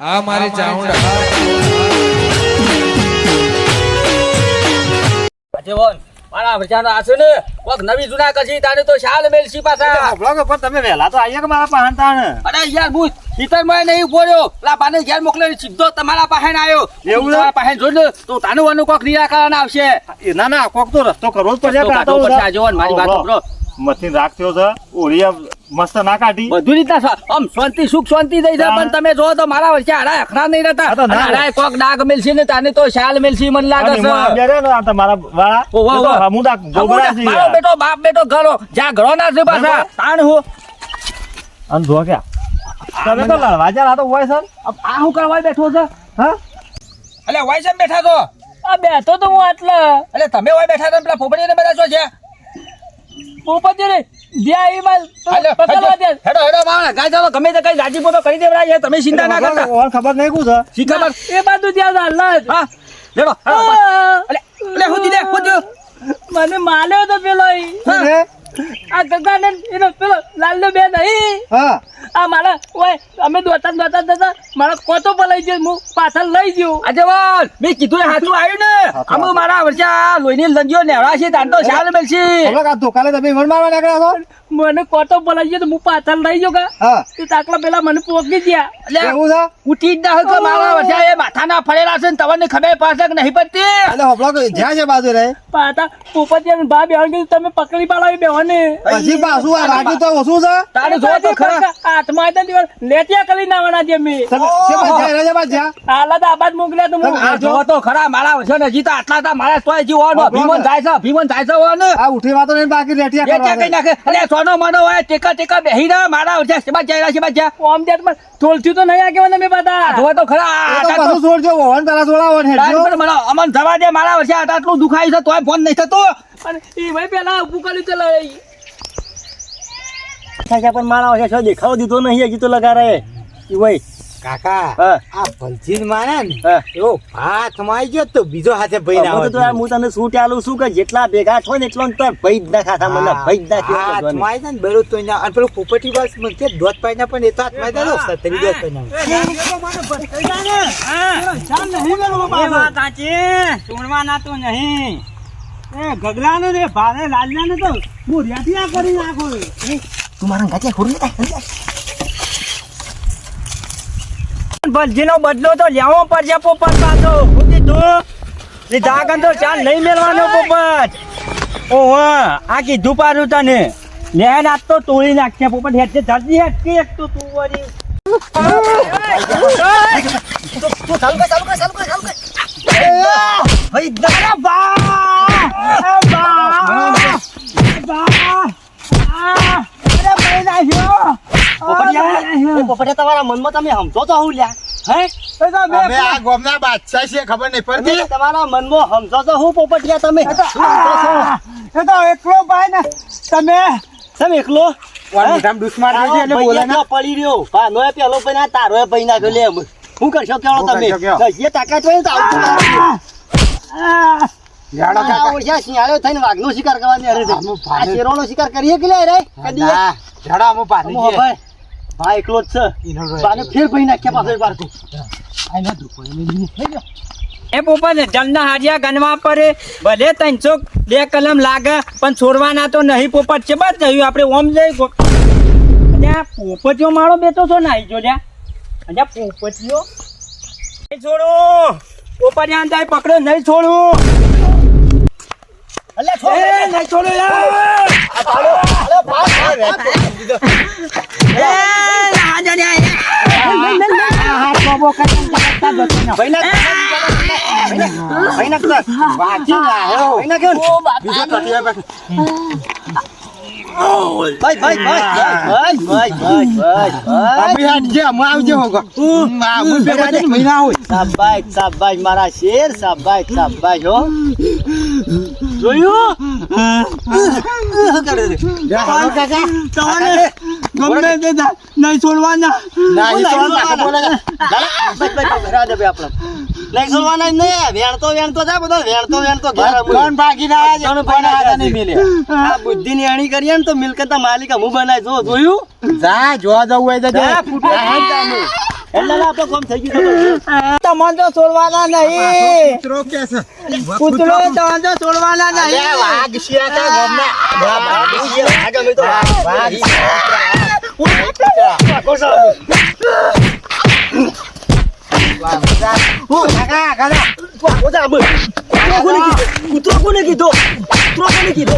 આ મારી ચાઉંડા અજેવન મારા ભજાનો આસુ કોક નવી જૂના કજી તાને તો શાલ મેલ સી પાછા ભળો પણ તમે વેલા તો આયા કે મારા પાહન તાણ? અરે યાર ભૂત ઈતર મે નહીં ઊભો રહ્યો. લા પાને ઘેર મોકલે સીધો તમારા પાહન આયો. એવું તમારા પાહન જોડ તો તાનું વાનું કોક નિરાકરણ આવશે. ના ના કોક તો રસ્તો કરો તો પડશે આ તો મારી વાત સાંભળો. મશીન રાખ્યો છે. ઓરિયા મસ્ત ના કાઢી. બધું રીતના આમ શાંતિ સુખ શાંતિ થઈ જાય. પણ તમે જો તો મારા વર્ષે હાડા અખરા નહીં રહેતા. હા તો ના. અને હાડાએ કોક ડાક મેલસી ને તાને તો શાલ મેલસી મને લાગે છે. ને વાળા હું ડાક ગોબરા છે. મારો બેટો બાપ બેટો ઘરો. જ્યાં ઘરો ના છે પાછા. તાણ હું. અન જો ક્યાં તમે તો લડવા જ્યાં આ તો હોય સર આ હું કરવા બેઠો છે? હા? એટલે વાય બેઠા તો? આ બેઠો તો હું આટલા. એટલે તમે વાય બેઠા તો પેલા પોપડીને બધા છો છે? રાજી પોતો કરી દેવડા તમે ચિંતા ના ખબર નઈ કુ છે? એ બાજુ જ્યાં હાલ હા લેડો મને માલ્યો તો પેલો આ ગગા ને એનો પેલો લાલ નો બેન હા. આ મારા ઓય અમે દોતા દોતા દોતા મારા કોતો પલાઈ ગયો હું પાછળ લઈ ગયો. આજેવાલ મેં કીધું એ આવ્યું ને. અમે મારા વર્ષા લોહીની લંજીઓ નેવડા છે તાર તો શાલ મળશે. હવે આ તમે વણ મારવા નીકળ્યા છો? મને કોતો પલાઈ ગયો તો હું પાછળ લઈ ગયો કા હા. તે તાકલા પેલા મને પોકી ગયા. એટલે એવું છે? ઉઠી જ ના હતો મારા વર્ષે એ માથાના ફરેલા છે ને તમને ખબર પડશે કે નહીં પડતી. એટલે હોપલો કે જ્યાં છે બાજુ રે? પાતા પોપટિયા ને બા બેહણ કીધું તમે પકડી પાડાવી બેહણ ને પછી પાછું આ રાખ્યું તો ઓછું છે? તારે જો તો ખરા. હાથમાં હતા દિવસ લેટિયા કરી નાવાના છે મેં. જ્યાં છે બાજુ જ્યાં? આબાદ મોકલ્યા તો આ જો તો ખરા મારા વર્ષે ને જીતા આટલા તા મારા તોય જીવ હોવાનો ભીમન થાય છે ભીમન થાય છે હોવાનો આ ઉઠી વાતો નહીં બાકી રેટિયા એ કરવા નાખે. અલે સોનો મનો હોય ટેકા ટેકા બેહી રહ્યા મારા વર્ષે સેબા જાય સેબા જાય? ઓમ દેત પણ થોલથી તો નહીં આગેવાન અમે બતા જો તો ખરા એ આ તો આટલા પાછું પેલા છોડાવો ને તારી મને અમન જવા દે મારા વર્ષે આટલા દુખાય છે તોય ફોન નહીં થતો. અને એ ભાઈ પેલા ઊભું કર્યું તો લઈ પણ મારા વખતે છો દેખાવ દીધો નહીં હજી તો લગા રહે ભાઈ કાકા આ ભલજીન માને ને એવો ભાત માઈ ગયો તો બીજો હાથે ભાઈ ના હવે તો હું તને શું ચાલું છું કે જેટલા ભેગા થો ને એટલો તો ભાઈ જ ના ખાતા મને ભાઈ જ ના હાથ ખાતા માઈ ને બેરો તો ના અને પેલું પોપટી બસ મને દોત પાઈ ના પણ એ તો હાથ માઈ દો સતરી દોત પાઈ ના તું મારા ગાંઠિયા ખોરું લેતા ભરજીનો બદલો તો લેવો પડશે પોપટ પાછો બુદ્ધિ તું લીધા ગંદો ચાલ નહીં મેળવાનો પોપટ ઓહો આ કીધું પારું તને લેન આજ તો તોડી નાખશે પોપટ હેઠે ધરજી હેઠી એક તું તું વળી ભાઈ દાદા ભાઈ પોપટ તમારા મનમાં તમે સમજો તો હું લ્યા. હે? અમે આ ગોમના બાદશાહ છે ખબર નહીં પડતી. તમારા મનમાં સમજો તો હું પોપટિયા તમે. શું સમજો એકલો ભાઈ ને તમે. તમે એકલો? મોટામાં દુશ્મન તારો છે એટલે બોલે ભૈયા ના તો પડી રહ્યો. ભાનો પેલો ભાઈ ના તારો ભાઈ ના લે. શું કરશો કેવો તમે? જે તાકાત હોય તો આવતું શિયાળો થઈને વાઘનો શિકાર કરવાની અરે શિકાર કરીએ કે લે રે? કદી પાણી ભાઈ એકલો જ છે. બાને ફેર ભાઈ. નાખ્યા પાછો એને વાર ગયો. એ પોપટ જમના હાજિયા ગણવા પડે. ભલે ત્રણસો બે કલમ લાગે પણ છોડવાના તો નહીં પોપટ. છે બસ જયું આપણે ઓમ જઈ અલ્યા પોપટીઓ મારો બેઠો છો નાઈ જો લ્યા. અલ્યા પોપટીઓ. નહીં છોડું. પોપટિયા અંદર પકડો નહીં છોડું. અલ્યા છોડો. એ નહીં છોડું યાર. એ હાજર યાર. ભાઈ ના ભાઈ ના કર. વાંચી ના આવ્યો. ભાઈ ના કર. બીજો તકીયા પર. ભાઈ ભાઈ ભાઈ ભાઈ ભાઈ ભાઈ ભાઈ ભાઈ આપી આવજો હોગો હું બે બાજુ મહિના હોય સાબાઈ સાબાઈ મારા શેર સાબાઈ સાબાઈ હો જોયું ગમે તે નહીં છોડવાના નહીં છોડવાના આપણે છોડવાના જ નહીં વેણતો વેણતો જા બધો વેણતો વેણતો ઘેર. કોણ ભાગી ના આવે? કોણ કોણ ના નહીં? મિલે. આ બુદ્ધિની અણી કરીએ ને તો મિલકતના માલિક હું બનાય જો જોયું જા જોવા જવું હોય તો જા, જા. ફૂટો. જા, જા, જા. એટલે આપણે કોમ થઈ ગયું તમને તો છોડવાના નહીં કૂતરો કે છે કૂતરો તમને તો છોડવાના નહીં વાઘ શિયાળા ગામના વાઘ શિયાળા ગમે તો વાઘ કૂતરો કોને કીધો કૂતરો કોને કીધો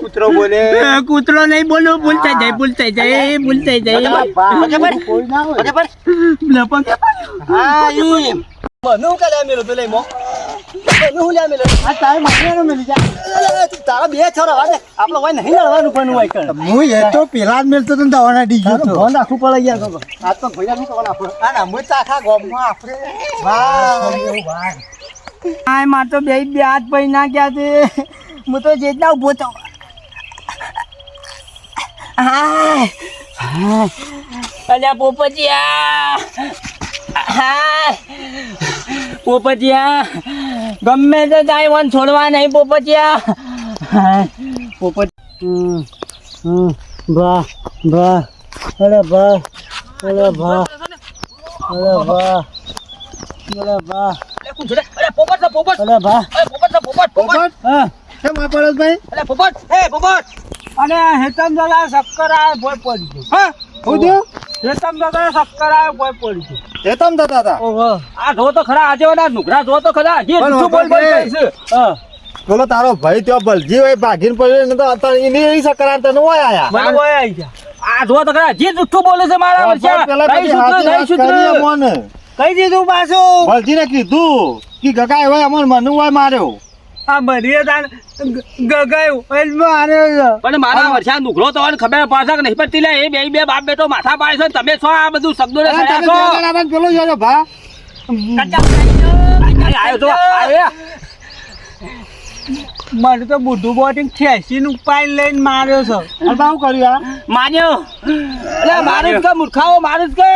કૂતરો બોલે કૂતરો નહીં બોલો ભૂલતા જાય ભૂલતા જાય ભૂલતા જાય લપક હું કાલે મેલો પેલા તારે બે છોરા વાડે હું એ તો પેલા જ મેલતો તો દવાના ડી ગયો તો ફોન રાખવું પડે યાર તો આજ તો ભૈયા શું કરવાના આપણે આ ના મું તો આખા આપણે વાહ વાહ આ માર તો બે બે હાથ પૈ ના ગયા છે હું તો જેટલા ઊભો તો અલ્યા પોપટિયા હા પોપટિયા ગમે તે જાય વન છોડવા નહીં પોપટિયા. પોપટ ભા ભા અરે ભા અરે ભા અરે ભા અરે ભા. અરે પોપટ છે પોપટ અરે બા અરે પોપટ પોપટ પોપટ હા. કેમ આ પરસભાઈ અરે પોપટ હે પોપટ અને હેતમ દાદા શક્કર આવે ભોય પડી ગયું. હા હું થયું હેતમ દાદા શક્કર આવે ભોય પડી ગયું. એ દાદા થતા હતા ઓહો. આ જો તો ખરા આજે ના નુકરા જો તો ખરા. જે પણ બોલ બોલ બોલો તારો ભાઈ ત્યાં બલજી હોય ભાગીને પડ્યો ને તો અત્યારે એની સકરાર તને હોય આયા. આવી ગયા. આ જો તો ખરા જી જુઠ્ઠું બોલે છે મારા વર્ષા કઈ સૂત્ર હાથી સૂત્ર કઈ દીધું પાછું. બલજીને કીધું કે ગગાય હોય અમર મનુ હોય માર્યો. આ મરીએ તાન ગગાયું એટલે માર્યો પણ મારા વર્ષા નુકરો તો ખબર પડશે નહીં? પડતી લે એ બે બે બાપ બેટો માથા પાડે છે તમે છો આ બધું શબ્દો ને છો. પેલો જોજો ભા. તો આયો મને તો બુઢું બોટિંગ ખેંચી નું પાઈ લઈને માર્યો છે. શું કર્યું માર્યો એટલે મારું જ કે મૂર્ખાઓ મારું જ કે.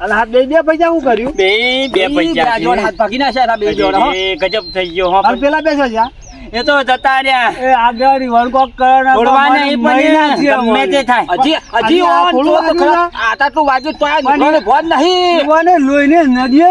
અને હાથ બે બે પૈસા હું કર્યું? બે બે પૈસા હાથ ભાગી નાખ્યા બે જોડે ગજબ થઈ ગયો પેલા બેસો જ્યાં એ તો જતા રહ્યા. એ આગળ વન કોક કરે ને તો છોડવા મને નહીં મરી નાખ્યો પણ ગમે તે થાય. હજી હજી હજી આ ઓન થોડું તો ખરા. આ તો ભોજ નહીં. મને લોઈને નદીએ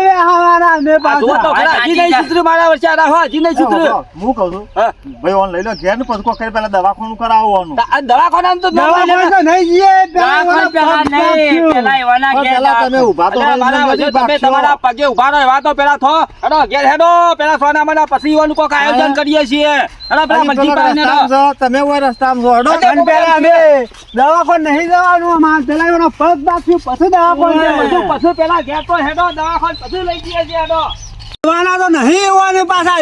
જો તો પાછા. ખરા, હજી નહીં સુધર્યું મારા વર્ષે આ હો, હજી નહીં સુધર્યું. હું કહું છું હા. ભાઈ ઓન લઈ લો ઘેર ને પછી કરી પેલા દવાખાનું કરાવવાનું તા- આ દવાખાના તો દવા દવા તો નહીં જઈએ દવાખાને નહીં. પેલા એવાના ઘેર તમે ઊભા તો મારા વચ્ચે તમે તમારા પગે ઊભા રહો એવા તો પેલા થો. હેડો ઘેર હેડો પેલા સોના મને પછી ઓન કોક આયોજન કરીએ છીએ. પેલા છો, તમે રસ્તામાં છો. અને પેલા અમે દવાખાને નહીં જવાનું અમારે પેલા એનો પગ પછી દવાખાને પેલા ઘેર તો હેડો દવાખાને પછી લઈ જઈએ હેડો. તો નહીં આવવાનું પાછા.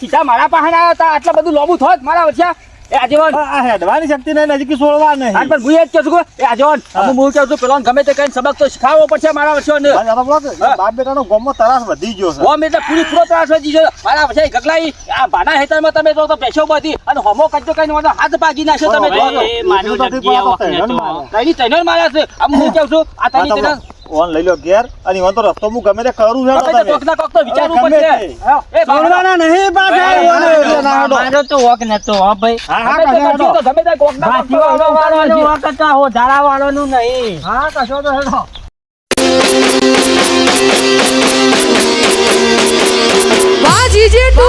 સીધા મારા પાસે આવ્યા હતા. આટલા બધું લોબુ થોત મારા વચ્ચે. હેડવાની શક્તિ નહીં ને છોડવા નહીં. પણ હું એ જ કહું છું એ આજેવાન અમે હું કહું છું પેલો ગમે તે કઈ સબક તો શીખાવવો પડશે મારા વચ્ચે આ જાતો પેલો કે હા. બાપ બેટાનો ગોમમાં તરાસ વધી ગયો છે. હોમ એટલે પૂરી પૂરો ત્રાસ વધી ગયો મારા વચ્ચે ગગલાઈ આ ભાના હેતરમાં તમે જો તો પેશો બધી અને હોમો કજો કઈ નો હાથ ભાગી નાખ્યો તમે જો તો. એ માનો બીજું તો જગ્યા કંઈ વખતે પણ તો. મારે. કઈ તૈનો માર્યા છે. આમ હું કહું છું આ આ તની ઓન લઈ લો ઘેર અને ઈવન તો રસ્તો હું ગમે તે કરું છું ગમે તે કોક ના કોક તો વિચારવું પડશે. એ બાબા, નહીં પાછા મારો તો વોક નતો હો ભાઈ. હા તો તમે તો કોક ના વાળવાનો વોક તો હો ધારાવાળો નું નહીં. હા કશો તો હેડો. વાજીજે ટુ